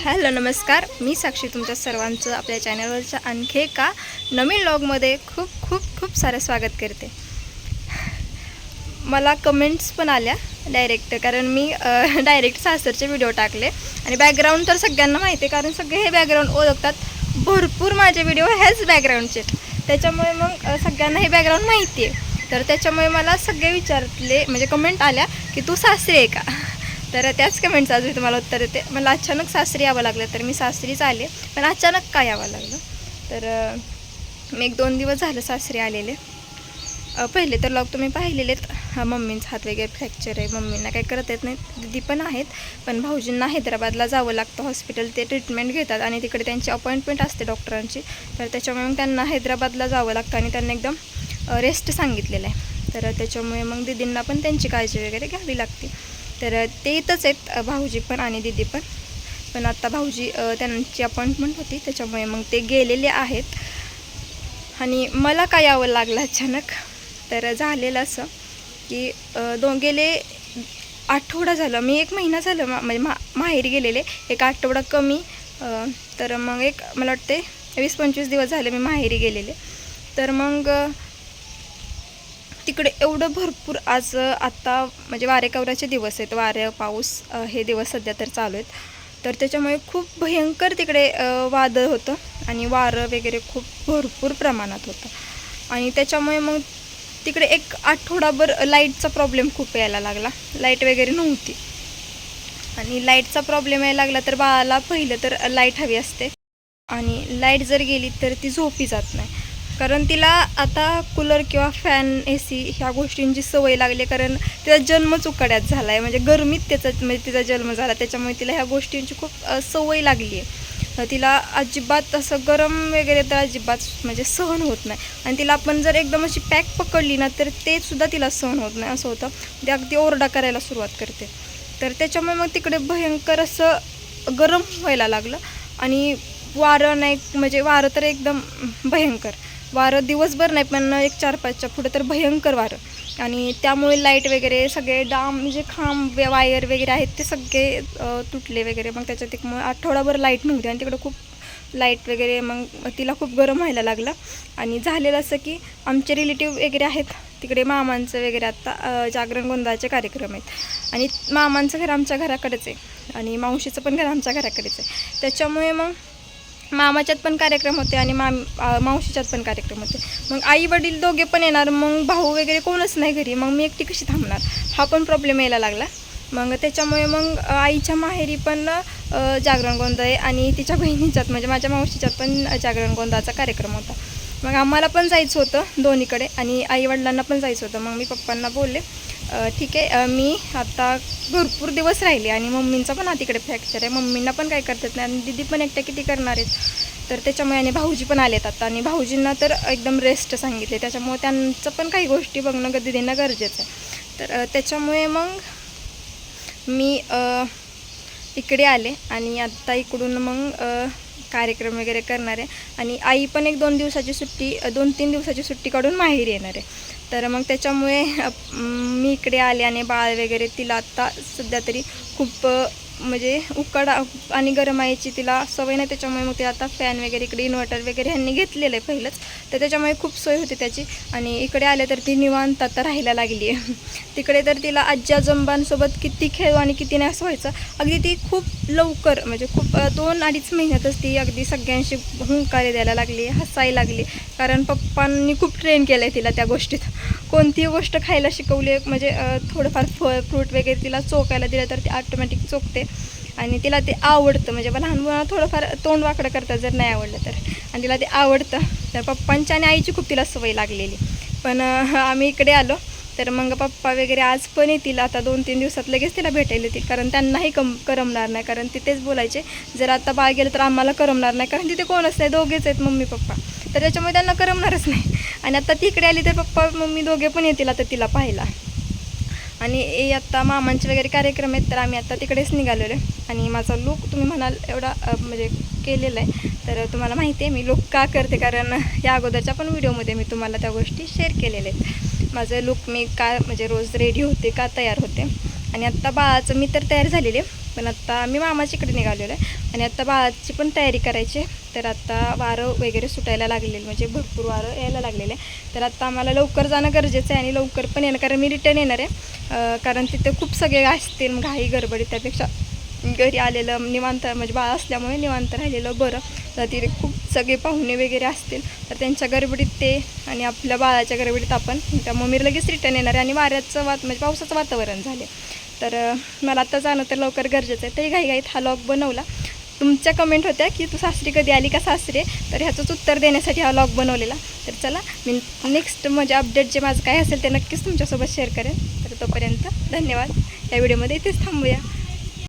Hello नमस्कार. मी साक्षी तुमच्या सर्वांचं आपल्या चॅनलवरच्या आणखी एका नवीन लॉगमध्ये खूप खूप खूप सारं स्वागत करते. मला कमेंट्स पण आल्या डायरेक्ट कारण मी डायरेक्ट सासरचे व्हिडिओ टाकले. आणि बॅकग्राऊंड तर सगळ्यांना माहिती आहे कारण सगळे हे बॅकग्राऊंड ओळखतात. भरपूर माझे व्हिडिओ हेच बॅकग्राऊंडचे त्याच्यामुळे मग सगळ्यांना हे बॅकग्राऊंड माहिती आहे. तर त्याच्यामुळे मला सगळे विचारले म्हणजे कमेंट आल्या की तू सासरी आहे का? तर त्याच कमेंट्स अजून तुम्हाला उत्तर देते. मला अचानक सासरी यावं लागलं तर मी सासरीच आले पण अचानक का यावं लागलं? तर मी एक दोन दिवस झालं सासरी आलेले. पहिले तर लॉक तुम्ही पाहिलेलेत मम्मींचा हात वगैरे फ्रॅक्चर आहे. मम्मींना काही करत येत नाही दिदी पण आहेत पण भाऊजींना हैदराबादला जावं लागतं. हॉस्पिटल ते ट्रीटमेंट घेतात आणि तिकडे त्यांची अपॉइंटमेंट असते डॉक्टरांची तर त्याच्यामुळे मग त्यांना हैदराबादला जावं लागतं आणि त्यांना एकदम रेस्ट सांगितलेलं आहे. तर त्याच्यामुळे मग दिदींना पण त्यांची काळजी वगैरे घ्यावी लागते. तर ते इथंच आहेत भाऊजी पण आणि दिदी पण. पण आता भाऊजी त्यांची अपॉइंटमेंट होती त्याच्यामुळे मग ते गेलेले आहेत. आणि मला काय यावं लागलं अचानक? तर झालेलं असं की दोन गेले आठवडा झालं. मी एक महिना झालं मा म्हणजे मा माहेरी गेलेले. एक आठवडा कमी तर मग एक मला वाटते वीस पंचवीस दिवस झाले मी माहेरी गेलेले. तर मग तिकडे एवढं भरपूर आज आत्ता म्हणजे वारेकवऱ्याचे दिवस आहेत. वारे पाऊस हे दिवस सध्या तर चालू आहेत. तर त्याच्यामुळे खूप भयंकर तिकडे वादळ होतं आणि वारं वगैरे खूप भरपूर प्रमाणात होतं. आणि त्याच्यामुळे मग तिकडे एक आठवडाभर लाईटचा प्रॉब्लेम खूप यायला लागला. लाइट वगैरे नव्हती. आणि लाईटचा प्रॉब्लेम यायला लागला तर बाळाला पहिलं तर लाइट हवी असते. आणि लाइट जर गेली तर ती झोपी जात नाही. कारण तिला आता कूलर किंवा फॅन ए सी ह्या गोष्टींची सवय लागली कारण तिचा जन्मच उकाड्यात झाला आहे म्हणजे गरमीत त्याचा म्हणजे तिचा जन्म झाला. त्याच्यामुळे तिला ह्या गोष्टींची खूप सवय लागली आहे. तिला अजिबात असं गरम वगैरे तर अजिबात म्हणजे सहन होत नाही. आणि तिला आपण जर एकदम अशी पॅक पकडली ना तर ते सुद्धा तिला सहन होत नाही. असं होतं. ते अगदी ओरडा करायला सुरुवात करते. तर त्याच्यामुळे मग तिकडे भयंकर असं गरम व्हायला लागलं. आणि वारं नाही म्हणजे वारं तर एकदम भयंकर. वारं दिवसभर नाही पण एक चार पाचच्या पुढे तर भयंकर वारं. आणि त्यामुळे लाइट वगैरे सगळे डाम म्हणजे खांब वायर वगैरे आहेत ते सगळे तुटले वगैरे. मग त्याच्यात एक मग आठवडाभर लाइट नव्हती आणि तिकडं खूप लाइट वगैरे मग तिला खूप गरम व्हायला लागलं. आणि झालेलं असं की आमचे रिलेटिव्ह वगैरे आहेत तिकडे मामांचं वगैरे आत्ता जागरण गोंधळाचे कार्यक्रम आहेत. आणि मामांचं घर आमच्या घराकडेच आहे. आणि मावशीचं पण घर आमच्या घराकडेच आहे. त्याच्यामुळे मग मामाच्यात पण कार्यक्रम होते आणि माम मावशीच्यात पण कार्यक्रम होते. मग आई वडील दोघे पण येणार मग भाऊ वगैरे कोणच नाही घरी मग मी एकटी कशी थांबणार? हा पण प्रॉब्लेम यायला लागला. मग त्याच्यामुळे मग आईच्या माहेरी पण जागरण गोंधळ आहे आणि तिच्या बहिणीच्यात म्हणजे माझ्या मावशीच्यात पण जागरण गोंधळाचा कार्यक्रम होता. मग आम्हाला पण जायचं होतं दोन्हीकडे आणि आईवडिलांना पण जायचं होतं. मग मी पप्पांना बोलले ठीक आहे. मी आता भरपूर दिवस राहिले आणि मम्मींचा पण हा तिकडे फ्रॅक्चर आहे. मम्मींना पण काय करतात नाही आणि दिदी पण एकट्या किती करणार आहेत? तर त्याच्यामुळे आणि भाऊजी पण आलेत आता आणि भाऊजींना तर एकदम रेस्ट सांगितले. त्याच्यामुळे त्यांचं पण काही गोष्टी बघणं कधी देणं गरजेचं आहे. तर त्याच्यामुळे मग मी इकडे आले आणि आत्ता इकडून मग कार्यक्रम वगैरे करणार. आहे आणि आई पण एक दोन दिवसाची सुट्टी दोन तीन दिवसाची सुट्टी काढून माहेर येणार आहे. तर मग त्याच्यामुळे मी इकडे आले आणि बाळ वगैरे तिला आत्ता सध्या तरी खूप म्हणजे उकडा आणि गरमाईची तिला सवय नाही त्याच्यामुळे मग ते आता फॅन वगैरे इकडे इन्व्हर्टर वगैरे ह्यांनी घेतलेलं आहे पहिलंच. तर त्याच्यामुळे खूप सोय होती त्याची. आणि इकडे आले तर ती निवांत आता राहायला लागली आहे. तिकडे तर तिला आजी आजोबांसोबत किती खेळू आणि किती नाही असं व्हायचं. अगदी ती खूप लवकर म्हणजे खूप दोन अडीच महिन्यातच ती अगदी सगळ्यांशी हुंकारे द्यायला लागली हसायला लागली. कारण पप्पांनी खूप ट्रेन केलं आहे तिला त्या गोष्टीत. कोणतीही गोष्ट खायला शिकवली आहे, म्हणजे थोडंफार फळ फ्रूट वगैरे तिला चोकायला दिलं तर ती ऑटोमॅटिक चोखते. आणि तिला ते आवडतं. म्हणजे बा लहान मुलांना थोडंफार तोंड वाकडं करतात जर नाही आवडलं तर. आणि तिला ते आवडतं. तर पप्पांच्या आणि आईची खूप तिला सवय लागलेली. पण आम्ही इकडे आलो. तर मग पप्पा वगैरे आज पण येतील. आता दोन तीन दिवसात लगेच तिला भेटायला येतील. कारण त्यांनाही कम करमणार नाही. कारण तिथेच बोलायचे जर आता बाळ गेलं तर आम्हाला करमणार नाही. कारण तिथे कोणच नाही. दोघेच आहेत मम्मी पप्पा तर त्याच्यामुळे त्यांना करमणारच नाही. आणि आता तिकडे आली तर पप्पा मम्मी दोघे पण येतील आता तिला पाहायला. आणि ए आत्ता मामांचे वगैरे कार्यक्रम आहेत तर आम्ही आता तिकडेच निघालेलो आहे. आणि माझा लुक तुम्ही म्हणाल एवढा म्हणजे केलेला आहे. तर तुम्हाला माहिती आहे मी लुक का करते? कारण या अगोदरच्या पण व्हिडिओमध्ये मी तुम्हाला त्या गोष्टी शेअर केलेल्या आहेत. माझं लुक मी का म्हणजे रोज रेडी होते का तयार होते. आणि आत्ता बाळाचं मी तर तयार झालेले पण आत्ता मी मामाच्या इकडे निघालेलो आहे. आणि आत्ता बाळाची पण तयारी करायची आहे. तर आत्ता वारं वगैरे सुटायला लागलेलं म्हणजे भरपूर वारं यायला लागलेलं आहे. तर आत्ता आम्हाला लवकर जाणं गरजेचं आहे आणि लवकर पण येणं कारण मी रिटर्न येणार आहे. कारण तिथे खूप सगळे असतील घाई गडबडी त्यापेक्षा घरी आलेलं निवांत म्हणजे बाळ असल्यामुळे निवांत राहिलेलं बरं. तर तिथे खूप सगळे पाहुणे वगैरे असतील तर त्यांच्या गडबडीत ते आणि आपल्या बाळाच्या गडबडीत आपण. त्यामुळे मी लगेच रिटर्न येणार आहे. आणि वाऱ्याचं वात म्हणजे पावसाचं वातावरण झाले तर मला आता जाणं तर लवकर गरजेचं आहे. तरी घाईघाईत हा लॉग बनवला. तुमच्या कमेंट होत्या की तू सासरी कधी आली का सासरे? तर ह्याचंच उत्तर देण्यासाठी हा लॉग बनवलेला. तर चला मी नेक्स्ट म्हणजे अपडेट जे माझं काय असेल ते नक्कीच तुमच्यासोबत शेअर करेन. तर तोपर्यंत धन्यवाद. या व्हिडिओमध्ये इथेच थांबूया.